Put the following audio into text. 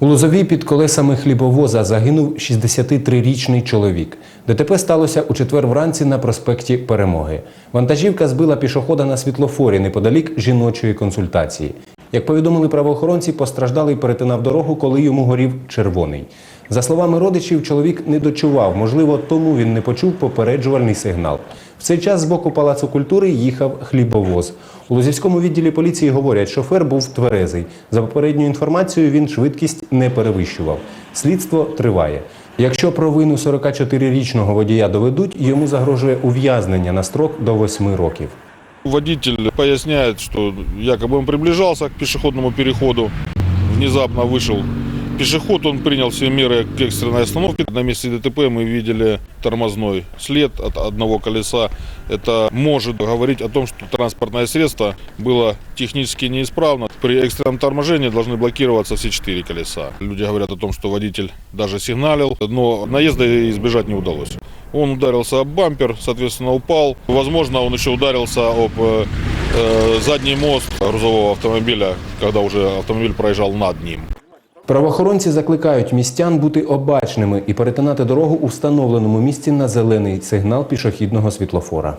У Лозовій під колесами хлібовоза загинув 63-річний чоловік. ДТП сталося у четвер вранці на проспекті Перемоги. Вантажівка збила пішохода на світлофорі неподалік жіночої консультації. Як повідомили правоохоронці, постраждалий перетинав дорогу, коли йому горів червоний. За словами родичів, чоловік не дочував, можливо, тому він не почув попереджувальний сигнал. В цей час з боку палацу культури їхав хлібовоз. У Лозівському відділі поліції говорять, шофер був тверезий. За попередньою інформацією, він швидкість не перевищував. Слідство триває. Якщо провину 44-річного водія доведуть, йому загрожує ув'язнення на строк до 8 років. Водитель поясняет, что якобы он приближался к пешеходному переходу, внезапно вышел пешеход, он принял все меры к экстренной остановке. На месте ДТП мы видели тормозной след от одного колеса. Это может говорить о том, что транспортное средство было технически неисправно. При экстренном торможении должны блокироваться все четыре колеса. Люди говорят о том, что водитель даже сигналил, но наезда избежать не удалось. Он ударился об бампер, соответственно, упал. Возможно, он еще ударился об э, э, задний мост грузового автомобиля, когда уже автомобиль проезжал над ним. Правоохоронці закликають містян бути обачними і перетинати дорогу у встановленому місці на зелений сигнал пішохідного світлофора.